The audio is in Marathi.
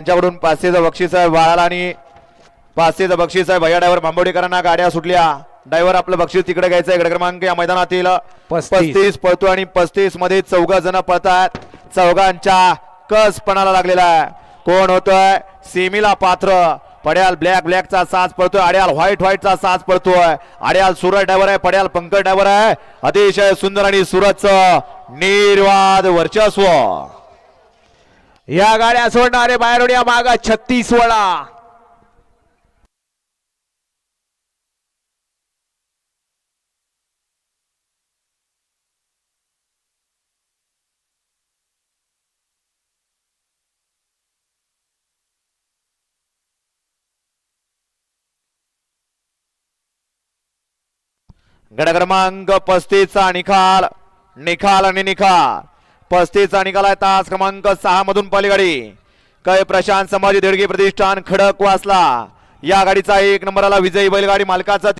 त्यांच्याकडून पाचशेचं बक्षीस आहे. बाळाला आणि पाचशेचं बक्षीस आहे. भैया ड्रायव्हर बांबोडीकरांना गाड्या सुटल्या. ड्रायव्हर आपलं बक्षीस तिकडे घ्यायचं इकडे क्रमांक या मैदानातील पस्तीस. पस्तीस पळतो आणि पस्तीसमध्ये चौघ जण पळतात चौघांच्या कस पणाला लागलेला आहे. कोण होतोय? सेमीला पात्र. पड्याल ब्लॅक ब्लॅकचा साज पडतोय आड्याल व्हाईट व्हाईटचा साज पडतोय आड्याल सुरज ड्रायव्हर आहे. पड्याल पंकज ड्रायव्हर आहे. अतिशय सुंदर आणि सुरजचं निर्वाद वर्चस्व. या गाड्या सोडणारे बाहेरून या मागा छत्तीस वडा गड क्रमांक पस्तीसचा निकाल निकाल आणि निकाल पस्तीसचा निकाल आहे. तास क्रमांक सहा मधून पलीगाडी कै प्रशांत समाजी देडगे प्रतिष्ठान खडक वासला या गाडीचा एक नंबरला विजयी बैलगाडी मालकाचा